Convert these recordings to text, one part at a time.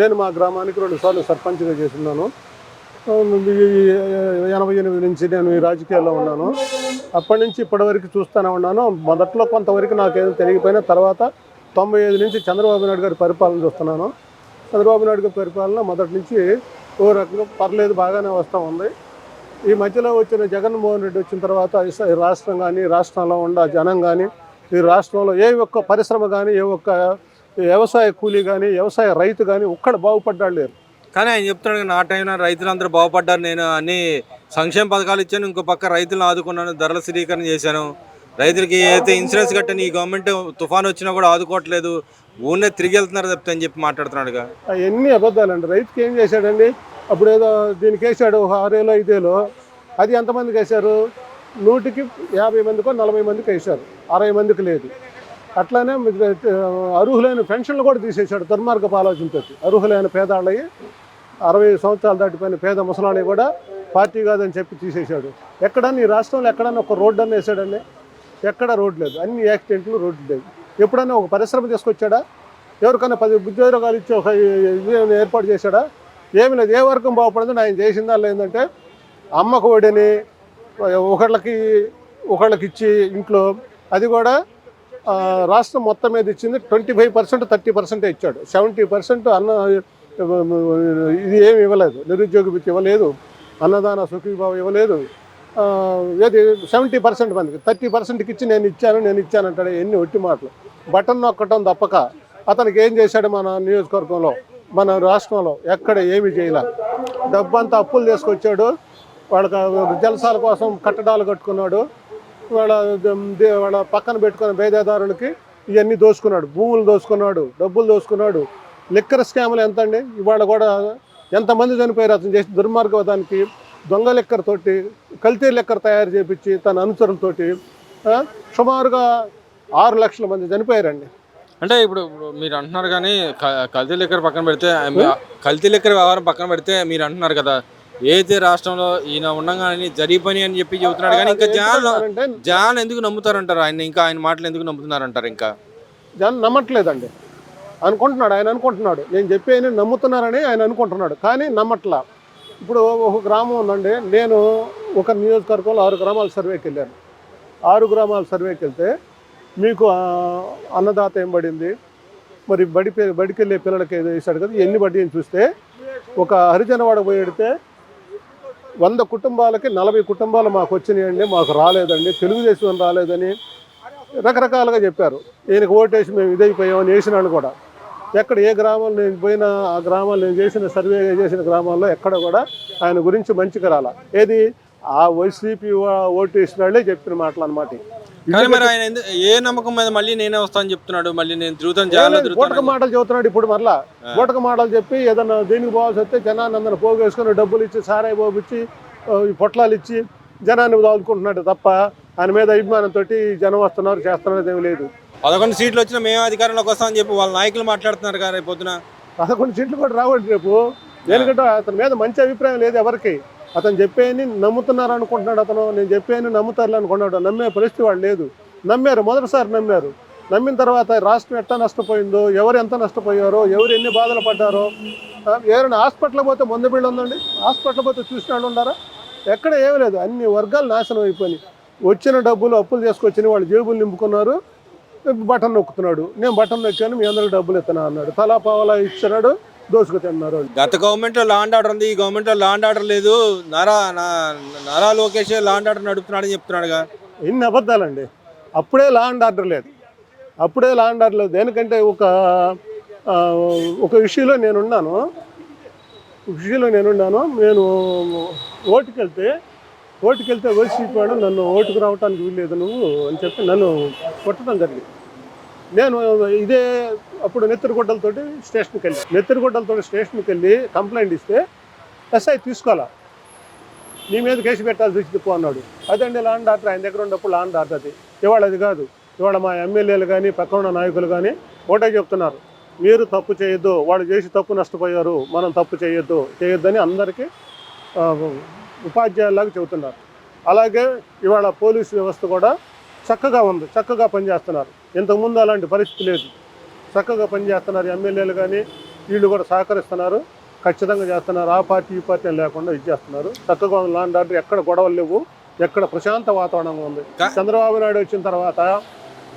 నేను మా గ్రామానికి రెండు సార్లు సర్పంచ్గా చేస్తున్నాను. ఈ ఎనభై ఎనిమిది నుంచి నేను ఈ రాజకీయాల్లో ఉన్నాను. అప్పటి నుంచి ఇప్పటివరకు చూస్తూనే ఉన్నాను. మొదట్లో కొంతవరకు నాకేదో తెలియకపోయినా తర్వాత తొంభై ఐదు నుంచి చంద్రబాబు నాయుడు గారి పరిపాలన చూస్తున్నాను. చంద్రబాబు నాయుడు గారి పరిపాలన మొదటి నుంచి ఓ రకంగా పర్లేదు బాగానే వస్తూ ఉంది. ఈ మధ్యలో వచ్చిన జగన్మోహన్ రెడ్డి వచ్చిన తర్వాత రాష్ట్రం కానీ రాష్ట్రంలో ఉన్న జనం కానీ ఈ రాష్ట్రంలో ఏ ఒక్క పరిశ్రమ కానీ ఏ ఒక్క వ్యవసాయ కూలీ కానీ వ్యవసాయ రైతు కానీ ఒక్కడ బాగుపడ్డాడు లేరు. కానీ ఆయన చెప్తున్నాడు నా టైంలో రైతులందరూ బాగుపడ్డారు. నేను అన్ని సంక్షేమ పథకాలు ఇచ్చాను ఇంకో పక్క రైతులను ఆదుకున్నాను ధరల స్థిరీకరణ చేశాను. రైతులకి అయితే ఇన్సూరెన్స్ కట్టని ఈ గవర్నమెంట్ తుఫాన్ వచ్చినా కూడా ఆదుకోవట్లేదు ఊనే తిరిగి వెళ్తున్నారు తప్పితే అని చెప్పి మాట్లాడుతున్నాడుగా. అవన్నీ అబద్ధాలండి. రైతుకి ఏం చేశాడండి? అప్పుడు ఏదో దీనికి వేసాడు ఆరేలో ఐదేలో. అది ఎంతమందికి వేశారు? నూటికి యాభై మందికో నలభై మందికి వేశారు. అరవై మందికి లేదు. అట్లానే అర్హులైన పెన్షన్లు కూడా తీసేశాడు దుర్మార్గపు ఆలోచనతో అర్హులైన పేదాళ్ళవి అరవై సంవత్సరాలు దాటిపోయిన పేద ముసలాళ్ళవి కూడా పార్టీ కాదని చెప్పి తీసేశాడు. ఎక్కడన్నా ఈ రాష్ట్రంలో ఎక్కడన్నా ఒక రోడ్డు అన్న వేసాడండి ఎక్కడ రోడ్ లేదు. అన్ని యాక్సిడెంట్లు రోడ్డు లేదు ఎప్పుడన్నా ఒక పరిశ్రమ తీసుకొచ్చాడా? ఎవరికైనా పది ఉద్యోగాలు ఇచ్చి ఒక ఏర్పాటు చేశాడా? ఏమి లేదు. ఏ వర్గం బాగుపడింది ఆయన చేసిందా లేదంటే అమ్మకు ఒడిని ఒకళ్ళకి ఒకళ్ళకి ఇచ్చి ఇంట్లో. అది కూడా రాష్ట్రం మొత్తం మీద ఇచ్చింది ట్వంటీ ఫైవ్ పర్సెంట్ థర్టీ పర్సెంటే ఇచ్చాడు. సెవెంటీ పర్సెంట్ అన్న ఇది ఏమి ఇవ్వలేదు. నిరుద్యోగ భృతి ఇవ్వలేదు. అన్నదాన సుఖీభావం ఇవ్వలేదు. ఏది సెవెంటీ పర్సెంట్ మందికి. థర్టీ పర్సెంట్కి ఇచ్చి నేను ఇచ్చాను నేను ఇచ్చాను అంటాడు ఎన్ని ఒట్టి మాటలు. బటన్ నొక్కటం తప్పక. అతనికి ఏం చేశాడు మన నియోజకవర్గంలో మన రాష్ట్రంలో ఎక్కడ ఏమి చేయలే. డబ్బంతా అప్పులు తీసుకొచ్చాడు వాళ్ళకి జలసాల కోసం కట్టడాలు కట్టుకున్నాడు. వాళ్ళ వాళ్ళ పక్కన పెట్టుకున్న బేదేదారులకి ఇవన్నీ దోసుకున్నాడు. భూములు దోసుకున్నాడు డబ్బులు దోసుకున్నాడు. లిక్కర్ స్కాములు ఎంత అండి ఇవాళ కూడా ఎంతమంది చనిపోయారు అతను చేసిన దుర్మార్గవాదానికి? దొంగ లిక్కర్ తోటి కల్తీ లిక్కర్ తయారు చేపించి తన అనుచరులతోటి సుమారుగా ఆరు లక్షల మంది చనిపోయారండి. అంటే ఇప్పుడు మీరు అంటున్నారు కానీ క- కల్తీ లెక్కర్ పక్కన పెడితే కల్తీ లెక్కర్ వ్యవహారం పక్కన పెడితే మీరు అంటున్నారు కదా ఏదైతే రాష్ట్రంలో ఈయన ఉండగానే జరిగిపోయి అని చెప్పి చెబుతున్నాడు. కానీ ఇంకా జనాలు జనాలు ఎందుకు నమ్ముతారంటారు? ఆయన ఇంకా ఆయన మాటలు ఎందుకు నమ్ముతున్నారంటారు ఇంకా? జనం నమ్మట్లేదండి. అనుకుంటున్నాడు ఆయన అనుకుంటున్నాడు. నేను చెప్పేది నమ్ముతున్నారని ఆయన అనుకుంటున్నాడు కానీ నమ్మట్లా. ఇప్పుడు ఒక గ్రామం ఉందండి. నేను ఒక నియోజకవర్గంలో ఆరు గ్రామాల సర్వేకి వెళ్ళాను. ఆరు గ్రామాల సర్వేకి వెళ్తే మీకు అన్నదాత ఏం పడింది? మరి బడి బడికి వెళ్ళే పిల్లలకి ఏదో వేశాడు కదా ఎన్ని బడి అని చూస్తే ఒక హరిజనవాడ పోయి పెడితే వంద కుటుంబాలకి నలభై కుటుంబాలు మాకు వచ్చినాయండి మాకు రాలేదండి తెలుగుదేశం రాలేదని రకరకాలుగా చెప్పారు. ఈయనకు ఓటేసి మేము ఇదైపోయామని వేసిన కూడా. ఎక్కడ ఏ గ్రామంలో నేను పోయిన ఆ గ్రామాలు నేను చేసిన సర్వే చేసిన గ్రామాల్లో ఎక్కడ కూడా ఆయన గురించి మంచిగా రాల. ఏది ఆ వైసీపీ ఓటు వేసిన వాళ్ళే చెప్పిన మాటలు అనమాట కానీ మరి ఆయన ఎందు- ఏ నమ్మకం మీద మళ్ళీ నేనే వస్తాను చెప్తున్నాడు? మళ్ళీ నేను తిరుగుతాను బూటక తిరుగుతాను మాటలు చెబుతున్నాడు ఇప్పుడు మరలా. బూటక మాటలు చెప్పి ఏదన్నా దీనికి పోవాల్సి వస్తే జనాన్ని అందరిని పోగేసుకొని డబ్బులు ఇచ్చి సారాయి పోపిచ్చి ఆ, ఈ పొట్లాలు ఇచ్చి జనాన్ని దాదుకుంటున్నాడు తప్ప ఆయన మీద అభిమానంతో జనం వస్తున్నారు చేస్తున్నారు ఏమి లేదు. పదకొండు సీట్లు వచ్చినా మేము అధికారంలోకి వస్తామని చెప్పి వాళ్ళ నాయకులు మాట్లాడుతున్నారు కదా రేపు పొద్దున. పదకొండు సీట్లు కూడా రావండి రేపు. ఎందుకంటే అతని మీద మంచి అభిప్రాయం లేదు ఎవరికి. అతను చెప్పేయని నమ్ముతున్నారు అనుకుంటున్నాడు అతను. నేను చెప్పేయని నమ్ముతారు అనుకున్నాడు. నమ్మే పరిస్థితి వాళ్ళు లేదు. నమ్మారు మొదటిసారి నమ్మారు. నమ్మిన తర్వాత రాష్ట్రం ఎట్లా నష్టపోయిందో ఎవరు ఎంత నష్టపోయారో ఎవరు ఎన్ని బాధలు పడ్డారో ఎవరైనా హాస్పిటల్ పోతే మందు బిళ్ళు ఉందండి. హాస్పిటల్ పోతే చూసిన వాళ్ళు ఎక్కడ ఏమీ లేదు. అన్ని వర్గాలు నాశనం అయిపోయినాయి. వచ్చిన డబ్బులు అప్పులు చేసుకొచ్చిన వాళ్ళు జేబులు నింపుకున్నారు. బటన్ నొక్కుతున్నాడు. నేను బటన్ నొక్కాను మీ అందరికి డబ్బులు ఇస్తున్నా అన్నాడు. తలా పావలా ఇచ్చినాడు దోసుకు తిన్నారు వాళ్ళు. గత గవర్నమెంట్లో లాండ్ ఆర్డర్ ఉంది. ఈ గవర్నమెంట్లో లాండ్ ఆర్డర్ లేదు. Nara Nara Lokesh law and order నడుపుతున్నాడని చెప్తున్నాడుగా. ఎన్ని అబద్ధాలండి. అప్పుడే లా అండ్ ఆర్డర్ లేదు. అప్పుడే లా అండ్ ఆర్డర్ లేదు. దేనికంటే ఒక ఒక విషయంలో నేనున్నాను. విషయంలో నేనున్నాను. నేను ఓటుకి వెళ్తే ఓటుకి వెళ్తే వాడు నన్ను ఓటుకు రావడానికి వీల్లేదు నువ్వు అని చెప్పి నన్ను కొట్టడం జరిగింది. నేను ఇదే అప్పుడు నెత్తిరిగుడ్డలతోటి స్టేషన్కి వెళ్ళి. నెత్తిరిగుడ్డలతో స్టేషన్కి వెళ్ళి కంప్లైంట్ ఇస్తే ఎస్ఐ తీసుకోవాలా? నీ మీద కేసు పెట్టాల్సి వచ్చింది పో అన్నాడు. అదండి లాండ్ ఆర్డర్ ఆయన దగ్గర ఉన్నప్పుడు లాండ్ ఆర్డర్ అది. ఇవాళ అది కాదు. ఇవాళ మా ఎమ్మెల్యేలు కానీ పక్కన ఉన్న నాయకులు కానీ ఒకటే చెప్తున్నారు. మీరు తప్పు చేయొద్దు వాడు చేసి తప్పు నష్టపోయారు మనం తప్పు చేయొద్దు చేయొద్దని అందరికీ ఉపాధ్యాయులాగా చెబుతున్నారు. అలాగే ఇవాళ పోలీసు వ్యవస్థ కూడా చక్కగా ఉంది చక్కగా పనిచేస్తున్నారు. ఇంతకుముందు అలాంటి పరిస్థితి లేదు. చక్కగా పనిచేస్తున్నారు ఎమ్మెల్యేలు కానీ వీళ్ళు కూడా సహకరిస్తున్నారు. ఖచ్చితంగా చేస్తున్నారు. ఆ పార్టీ ఈ పార్టీ లేకుండా ఇది చేస్తున్నారు. చక్కగా లాండ్ ఆర్డర్ ఎక్కడ గొడవలు లేవు. ఎక్కడ ప్రశాంత వాతావరణంగా ఉంది. చంద్రబాబు నాయుడు వచ్చిన తర్వాత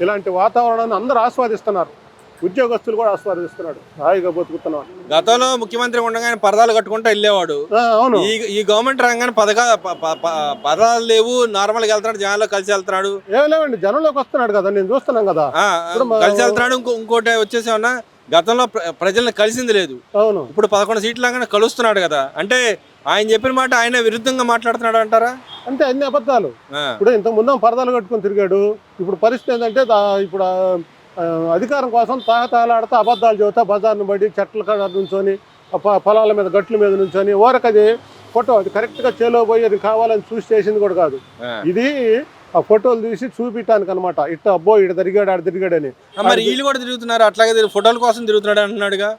ఇలాంటి వాతావరణాన్ని అందరూ ఆస్వాదిస్తున్నారు. ఉద్యోగస్తులు కూడా ఆస్వాదిస్తున్నాడు. హాయిగా బతుకుతున్నాడు. గతంలో ముఖ్యమంత్రి ఉండగానే పరదాలు కట్టుకుంటూ వెళ్ళేవాడు. అవును. ఈ గవర్నమెంట్ రాగానే పథకా ప- ప- ప- పరదాలు లేవు నార్మల్గా వెళ్తున్నాడు జనాల్లో కలిసి వెళ్తున్నాడు. ఏం లేవండి జనంలోకి వస్తున్నాడు కదా నేను చూస్తున్నాం కదా. కలిసి వెళ్తున్నాడు ఇంకో ఇంకోటి వచ్చేసి ఏమన్నా గతంలో ప్ర- ప్రజల్ని కలిసింది లేదు. అవును. ఇప్పుడు పదకొండు సీట్లు లాగానే కలుస్తున్నాడు కదా. అంటే ఆయన చెప్పిన మాట ఆయన విరుద్ధంగా మాట్లాడుతున్నాడు అంటారా? అంటే అన్ని అబద్ధాలు. ఇప్పుడు ఇంత ముందు పరదాలు కట్టుకొని తిరిగాడు. ఇప్పుడు పరిస్థితి ఏంటంటే ఇప్పుడు అధికారం కోసం తాగతాలాడుతూ అబద్ధాలు చెబుతా బజార్ను బడి చెట్ల కాడ నుంచొని పొలాల మీద గట్ల మీద నుంచొని ఓరకది ఫోటో అది కరెక్ట్గా చేలో పోయి అది కావాలని చూసి చేసింది కూడా కాదు. ఇది ఆ ఫోటోలు తీసి చూపించడానికి అనమాట ఇట్ట అబ్బో ఇటు తిరిగాడు ఆడ తిరిగాడని. మరి వీళ్ళు కూడా తిరుగుతున్నారు అట్లాగే ఫోటోల కోసం తిరుగుతున్నాడు అంటున్నాడుగా.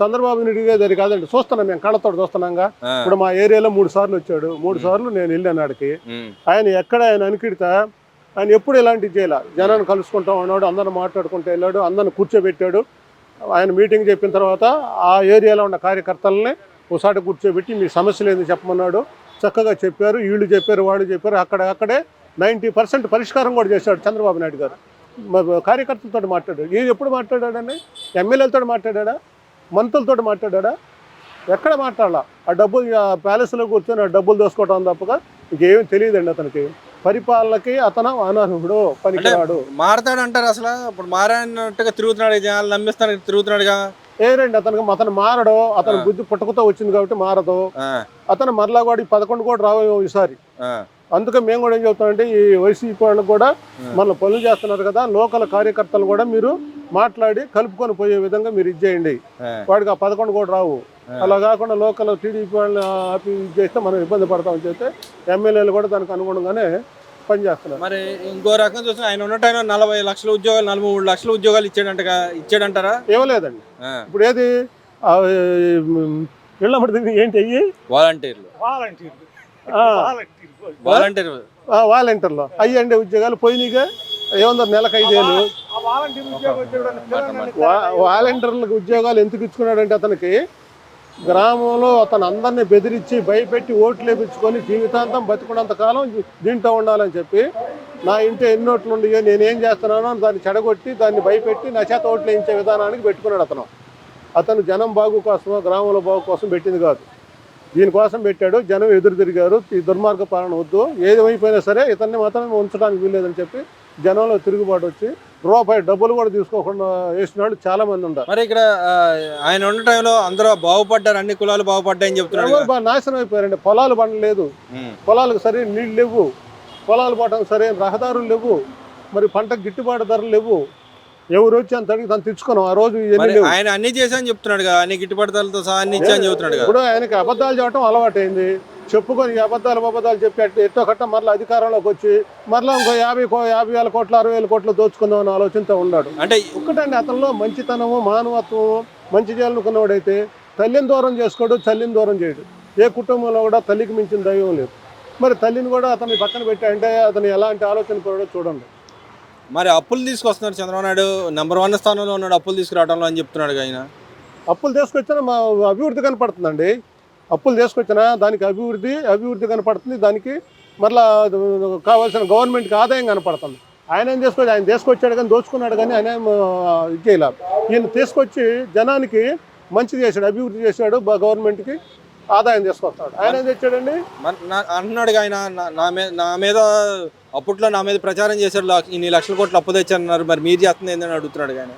చంద్రబాబు నాయుడు కాదండి చూస్తున్నాం మేము కళ్ళతో చూస్తున్నాంగా. ఆ, ఇప్పుడు మా ఏరియాలో మూడు సార్లు వచ్చాడు మూడు సార్లు నేను వెళ్ళాను ఆడికి. ఆయన ఎక్కడ ఆయన అనికిడితే ఆయన ఎప్పుడు ఇలాంటివి చేయాల. జనాన్ని కలుసుకుంటాం అన్నాడు అందరిని మాట్లాడుకుంటూ వెళ్ళాడు అందరిని కూర్చోబెట్టాడు. ఆయన మీటింగ్ చెప్పిన తర్వాత ఆ ఏరియాలో ఉన్న కార్యకర్తలని ఒకసారి కూర్చోబెట్టి మీ సమస్యలు ఏంది? చెప్పమన్నాడు. చక్కగా చెప్పారు వీళ్ళు చెప్పారు వాళ్ళు చెప్పారు. అక్కడ అక్కడే నైంటీ పర్సెంట్ పరిష్కారం కూడా చేశాడు చంద్రబాబు నాయుడు గారు. కార్యకర్తలతో మాట్లాడాడు. ఈయన ఎప్పుడు మాట్లాడాడని ఎమ్మెల్యేలతో మాట్లాడా మంత్రులతో మాట్లాడా ఎక్కడ మాట్లాడాల? ఆ డబ్బులు ఆ ప్యాలెస్లో కూర్చొని ఆ డబ్బులు దోసుకోవడం తప్పగా ఇంకేమీ తెలియదండి అతనికి. పరిపాలనకి అతను అనర్హుడు పనికిరాడు. మారతాడు అంటారు అసలు? ఇప్పుడు మారానట్టుగా తిరుగుతున్నాడు జనాలు నమ్మిస్తాను తిరుగుతున్నాడుగా. ఏరండి అతనికి అతను మారడు అతను. బుద్ధి పుట్టుకతో వచ్చింది కాబట్టి మారదు. అతను మరలా కూడా ఈ పదకొండు కూడా రావు ఈసారి. అందుకే మేము కూడా ఏం చెప్తామంటే ఈ వైసీపీ వాళ్ళకి కూడా. మన పనులు చేస్తున్నారు కదా లోకల్ కార్యకర్తలు కూడా మీరు మాట్లాడి కలుపుకొని పోయే విధంగా మీరు ఇచ్చేయండి వాడికి ఆ పదకొండు కూడా రావు. అలా కాకుండా లోకల్ టీడీపీ వాళ్ళని ఆపి ఇది చేస్తే మనం ఇబ్బంది పడతామని చెప్తే ఎమ్మెల్యేలు కూడా దానికి అనుగుణంగానే పనిచేస్తున్నారు. మరి ఇంకో రకం చూస్తే ఆయన ఉన్నట్టు ఆయన నలభై లక్షల ఉద్యోగాలు నలభై మూడు లక్షల ఉద్యోగాలు ఇచ్చాడంటగా ఇచ్చాడంటారా? ఇవ్వలేదండి. ఇప్పుడు ఏది? మడిది ఏంటి అయ్యి? వాలంటీర్లు. ఆ, వాలంటీర్ ఆ, వాలంటీర్లు. అయ్యండి ఉద్యోగాలు పోయినాయిగా. ఏముందో నెలకు ఐదేళ్ళు వా- వాలంటీర్లకు ఉద్యోగాలు ఎందుకు ఇచ్చుకున్నాడంటే అతనికి గ్రామంలో అతను అందరినీ బెదిరించి భయపెట్టి ఓట్లు వేపించుకొని జీవితాంతం బతుకున్నంత కాలం దీంట్లో ఉండాలని చెప్పి నా ఇంట్లో ఎన్ని ఓట్లు ఉన్నాయో నేనేం చేస్తున్నానో దాన్ని చెడగొట్టి దాన్ని భయపెట్టి నా చేత ఓట్లు వేయించే విధానానికి పెట్టుకున్నాడు అతను. అతను జనం బాగు కోసమో గ్రామంలో బాగు కోసం పెట్టింది కాదు. దీనికోసం పెట్టాడు జనం ఎదురు తిరిగారు ఈ దుర్మార్గ పాలన వద్దు ఏదేమైపోయినా సరే ఇతన్ని మాత్రం ఉంచడానికి వీల్లేదని చెప్పి జనంలో తిరుగుబాటు వచ్చి రూపాయి డబ్బులు కూడా తీసుకోకుండా వేసిన వాళ్ళు చాలా మంది ఉన్నారు. మరి ఇక్కడ ఆయన ఉన్న టైంలో అందరూ బాగుపడ్డారు అన్ని కులాలు బాగుపడ్డాయని చెప్తున్నాడు ఎవరు బాగా నాశనం అయిపోయారండి. పొలాలు పండలేదు పొలాలకు సరైన నీళ్ళు లేవు. పొలాలు పోవడానికి సరైన రహదారులు లేవు. మరి పంటకు గిట్టుబాటు ధరలు లేవు. ఎవరు వచ్చి అంత అడిగి తను తెచ్చుకున్నాం. ఆ రోజు ఆయన అన్ని చేశాను చెప్తున్నాడు కదా అన్ని గిట్టుబాటుతో సహా అన్ని ఇచ్చాని చెబుతున్నాడు కదా ఇప్పుడు ఆయనకి అబద్ధాలు చెప్పడం అలవాటైంది. చెప్పుకొని అబద్ధాలు అబద్ధాలు చెప్పి ఎట్టో కట్ట మరలా అధికారంలోకి వచ్చి మరలా ఇంకో యాభై కో- యాభై వేల కోట్లు అరవై వేల కోట్లు దోచుకుందాం అనే ఆలోచనతో ఉన్నాడు. అంటే ఒక్కటండి అతనిలో మంచితనము మానవత్వము మంచి చేయాలనుకున్నవాడైతే తల్లిని దూరం చేసుకోడు తల్లిని దూరం చేయడు. ఏ కుటుంబంలో కూడా తల్లికి మించిన దైవం లేదు. మరి తల్లిని కూడా అతన్ని పక్కన పెట్టాయంటే అతను ఎలాంటి ఆలోచన పడో చూడండి. మరి అప్పులు తీసుకొస్తున్నారు చంద్రబాబు నాయుడు. నెంబర్ వన్ స్థానంలో ఉన్నాడు అప్పులు తీసుకురావడంలో అని చెప్తున్నాడు ఆయన. అప్పులు తీసుకొచ్చినా మా అభివృద్ధి కనపడుతుందండి. అప్పులు తీసుకొచ్చినా దానికి అభివృద్ధి అభివృద్ధి కనపడుతుంది. దానికి మరలా కావాల్సిన గవర్నమెంట్కి ఆదాయం కనపడుతుంది. ఆయన ఏం తీసుకొచ్చి ఆయన తీసుకొచ్చాడు కానీ దోచుకున్నాడు కానీ ఆయన ఇది చేయలేదు ఈయన తీసుకొచ్చి జనానికి మంచి చేశాడు అభివృద్ధి చేశాడు గవర్నమెంట్కి ఆదాయం తీసుకొస్తాడు. ఆయన ఏం తెచ్చాడండి? నా- అంటున్నాడు ఆయన నా- నా మీద నా మీద అప్పట్లో నా మీద ప్రచారం చేశాడు లక్ష- ఇన్ని లక్షల కోట్లు అప్పు తెచ్చారన్నారు మరి మీరు చేస్తుంది ఏందని అడుగుతున్నాడు కానీ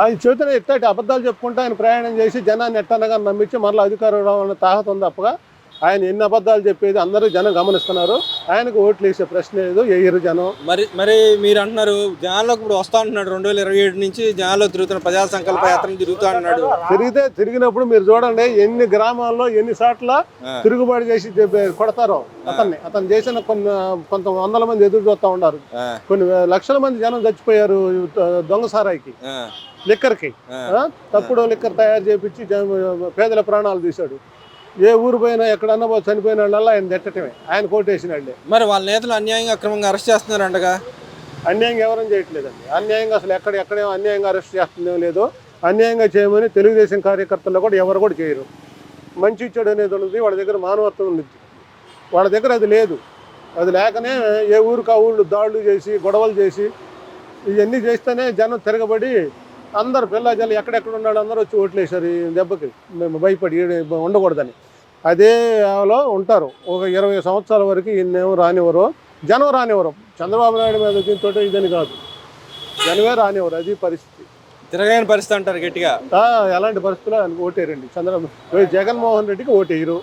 ఆయన చేతిలో ఎట్టాటి అబద్ధాలు చెప్పుకుంటూ ఆయన ప్రయాణం చేసి జనాన్ని ఎట్టనగా నమ్మించి మరలా అధికారం రావాలన్న తాహత ఉంది తప్పగా. ఆయన ఎన్ని అబద్ధాలు చెప్పేది అందరూ జనం గమనిస్తున్నారు. ఆయనకు ఓట్లు వేసే ప్రశ్న లేదు ఎయ్యరు జనం. మరి మరి మీరు అంటున్నారు జనాల్లోకి ఇప్పుడు వస్తా అంటున్నాడు. రెండు వేల ఇరవై ఏడు నుంచి జనాల్లో తిరుగుతున్న ప్రజా సంకల్ప యాత్ర తిరుగుతా అంటున్నాడు. తిరిగితే తిరిగినప్పుడు మీరు చూడండి ఎన్ని గ్రామాల్లో ఎన్ని చోట్ల. తిరుగుబాటు చేసి కొడతారో అతన్ని. అతను చేసిన కొన్ని కొంత వందల మంది ఎదురు చూస్తూ ఉన్నారు. కొన్ని లక్షల మంది జనం చచ్చిపోయారు ఆ, దొంగ సారాయికి. ఆ, లిక్కర్కి? తప్పుడు లిక్కర్ తయారు చేపించి పేదల ప్రాణాలు తీశాడు. ఏ ఊరు పోయినా ఎక్కడన్నా చనిపోయిన వాళ్ళ ఆయన తిట్టటమే ఆయన కోటేసినాళ్ళే మరి వాళ్ళ నేతలు అన్యాయంగా అక్రమంగా అరెస్ట్ చేస్తున్నారు అంటగా అన్యాయంగా ఎవరని చేయట్లేదండి. అన్యాయంగా అసలు ఎక్కడ ఎక్కడేమో అన్యాయంగా అరెస్ట్ చేస్తుందేమో లేదు అన్యాయంగా చేయమని తెలుగుదేశం కార్యకర్తల్లో కూడా ఎవరు కూడా చేయరు. మంచి ఇచ్చాడు అనేది ఉన్నది వాళ్ళ దగ్గర మానవత్వం ఉంది. వాళ్ళ దగ్గర అది లేదు. అది లేకనే ఏ ఊరికి ఆ ఊళ్ళు దాడులు చేసి గొడవలు చేసి ఇవన్నీ చేస్తేనే జనం తిరగబడి అందరు పిల్ల జల్లు ఎక్కడెక్కడ ఉన్నాడు అందరూ వచ్చి ఓట్లేశారు ఈ దెబ్బకి. మేము భయపడి ఉండకూడదని. అదే లో ఉంటారు. ఒక ఇరవై సంవత్సరాల వరకు ఇన్నేమో రానివ్వరు. జనం రానివ్వరు. చంద్రబాబు నాయుడు మీద దీంతో ఇదని కాదు. జనమే రానివ్వరు. అది పరిస్థితి. తిరగలేని పరిస్థితి అంటారు గట్టిగా. ఎలాంటి పరిస్థితుల్లో ఆయనకు ఓటేరండి. చంద్రబాబు జగన్మోహన్ రెడ్డికి ఓటేయరు.